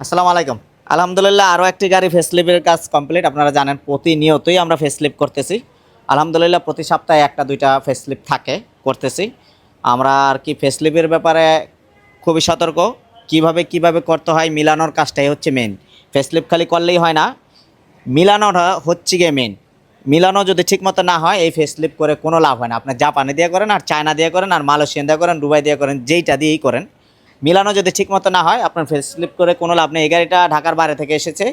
আসসালামু আলাইকুম। আলহামদুলিল্লাহ আরও একটি গাড়ি ফেসলিপের কাজ কমপ্লিট আপনারা জানেন প্রতিনিয়তই আমরা ফেসলিপ করতেছি। আলহামদুলিল্লাহ প্রতি সপ্তাহে একটা দুইটা ফেসলিপ থাকে, করতেছি। আমরা আর কি ফেসলিপের ব্যাপারে খুবই সতর্ক, কীভাবে কীভাবে করতে হয় মিলানোর কাজটাই হচ্ছে মেন ফেসলিপ খালি করলেই হয় না, মিলানোটা হচ্ছে গিয়ে মেন মিলানো যদি ঠিকমতো না হয়, এই ফেসলিপ করে কোনো লাভ হয় না। আপনি জাপানে দিয়ে করেন, আর চায়না দিয়ে করেন, আর মালয়েশিয়ান দিয়ে করেন দুবাই দিয়ে করেন, যেইটা দিয়েই করেন। মিলানো যদি ঠিকমতো না হয়, আপনার ফেস স্লিপ করে কোনো লাভ নেই। এই গাড়িটা ঢাকার বাইরে থেকে এসেছে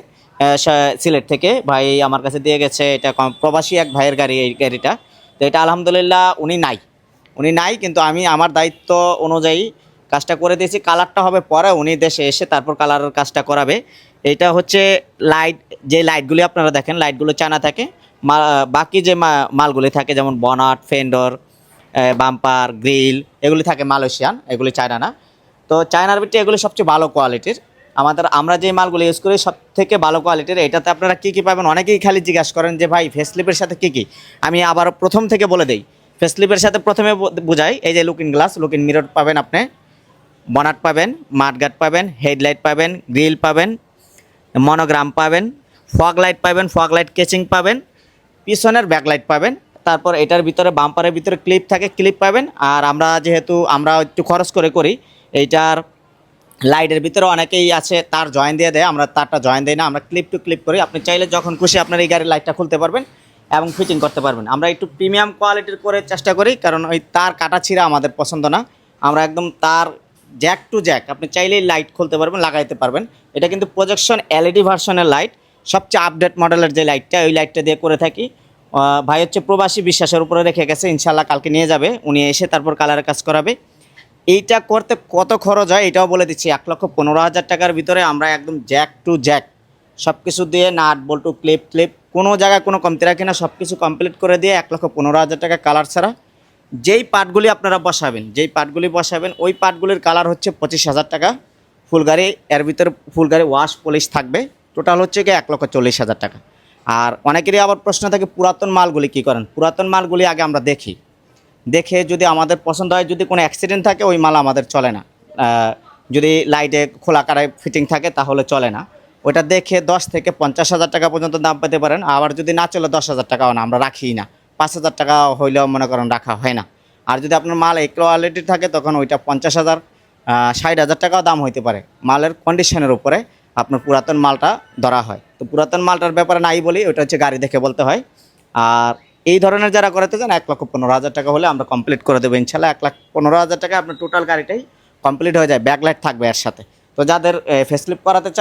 সিলেট থেকে। ভাই আমার কাছে দিয়ে গেছে, এটা প্রবাসী এক ভাইয়ের গাড়ি এই গাড়িটা। তো এটা আলহামদুলিল্লাহ উনি নাই। উনি নাই, কিন্তু আমি আমার দায়িত্ব অনুযায়ী কাজটা করে দিয়েছি। কালারটা হবে পরে, উনি দেশে এসে তারপর কালারের কাজটা করাবে। এটা হচ্ছে লাইট, যে লাইটগুলি আপনারা দেখেন, লাইটগুলো চানা থাকে। বাকি যে মালগুলি থাকে, যেমন বনাট, ফেন্ডর বাম্পার, গ্রিল, এগুলি থাকে মালয়েশিয়ান, এগুলি চায়না না। তো চায়নার ভিতরে এগুলো সবচেয়ে ভালো কোয়ালিটির। আমাদের, আমরা যে মালগুলো ইউজ করি সব থেকে ভালো কোয়ালিটির। এটাতে আপনারা কী কী পাবেন? অনেকেই খালি জিজ্ঞাসা করেন যে, ভাই ফেসলিপের সাথে কী কী? আমি আবার প্রথম থেকে বলে দিই। ফেসলিপের সাথে প্রথমে বুঝাই, এই যে লুকিং গ্লাস লুকিং মিরর পাবেন আপনি। বনাট পাবেন মাঠগার্ড পাবেন হেডলাইট পাবেন গ্রিল পাবেন মনোগ্রাম পাবেন ফগ লাইট পাবেন ফগ লাইট কেচিং পাবেন, পিছনের ব্যাকলাইট পাবেন। তারপর এটার ভিতরে বাম্পারের ভিতরে ক্লিপ থাকে ক্লিপ পাবেন। আর আমরা যেহেতু, আমরা একটু খরচ করে করি এইটার লাইটের ভিতরে অনেকেই আছে, তার জয়েন দিয়ে দেয়, আমরা তারটা জয়েন দিই না, আমরা ক্লিপ টু ক্লিপ করি। আপনি চাইলে যখন খুশি আপনার এই গাড়ির লাইটটা খুলতে পারবেন এবং ফিটিং করতে পারবেন। আমরা একটু প্রিমিয়াম কোয়ালিটির করে চেষ্টা করি, কারণ ওই তার কাটা ছিঁড়া আমাদের পছন্দ না। আমরা একদম তার জ্যাক টু জ্যাক আপনি চাইলেই লাইট খুলতে পারবেন, লাগাইতে পারবেন। এটা কিন্তু প্রজেকশন এলইডি ভার্সনের লাইট সবচেয়ে আপডেট মডেলের যে লাইটটা ওই লাইটটা দিয়ে করে থাকি। ভাই হচ্ছে প্রবাসী বিশ্বাসের উপরে রেখে গেছে ইনশাল্লাহ কালকে নিয়ে যাবে। উনি এসে তারপর কালারের কাজ করাবে। এইটা করতে কত খরচ হয় এটাও বলে দিচ্ছি, এক লক্ষ পনেরো হাজার টাকার ভিতরে আমরা একদম জ্যাক টু জ্যাক সব কিছু দিয়ে নাট বল্টু, ক্লিপ ক্লিপ, কোনো জায়গায় কোনো কমতি রাখি না সব কিছু কমপ্লিট করে দিয়ে এক লক্ষ পনেরো হাজার টাকা কালার ছাড়া যেই পার্টগুলি আপনারা বসাবেন, যেই পার্টগুলি বসাবেন, ওই পার্টগুলির কালার হচ্ছে পঁচিশ হাজার টাকা। ফুল গাড়ি এর ভিতরে ফুল গাড়ি ওয়াশ পলিশ থাকবে টোটাল হচ্ছে গিয়ে এক লক্ষ চল্লিশ হাজার টাকা। আর অনেকেরই আবার প্রশ্ন থাকে, পুরাতন মালগুলি কী করেন? পুরাতন মালগুলি আগে আমরা দেখি। দেখে যদি আমাদের পছন্দ হয়, যদি কোনো অ্যাক্সিডেন্ট থাকে, ওই মাল আমাদের চলে না। যদি লাইটে খোলা কারায় ফিটিং থাকে, তাহলে চলে না। ওটা দেখে দশ থেকে পঞ্চাশ হাজার টাকা পর্যন্ত দাম পেতে পারেন। আবার যদি না চলে, দশ হাজার টাকাও না, আমরা রাখিই না। পাঁচ হাজার টাকা হইলেও মনে করেন রাখা হয় না। আর যদি আপনার মাল এক কোয়ালিটি থাকে, তখন ওইটা পঞ্চাশ হাজার ষাট হাজার টাকাও দাম হইতে পারে। মালের কন্ডিশনের উপরে আপনার পুরাতন মালটা ধরা হয়। তো পুরাতন মালটার ব্যাপারে নাই বলি, ওটা হচ্ছে গাড়ি দেখে বলতে হয়। আর এই ধরনের যারা করাতে চান এক লক্ষ পনেরো হাজার টাকা হলে আমরা কমপ্লিট করে দেবো ইনশাল্লাহ। এক লাখ পনেরো হাজার টাকা আপনার টোটাল গাড়িটাই কমপ্লিট হয়ে যায়। ব্যাকলাইট থাকবে এর সাথে। তো যাদের ফেসলিপ করাতে চান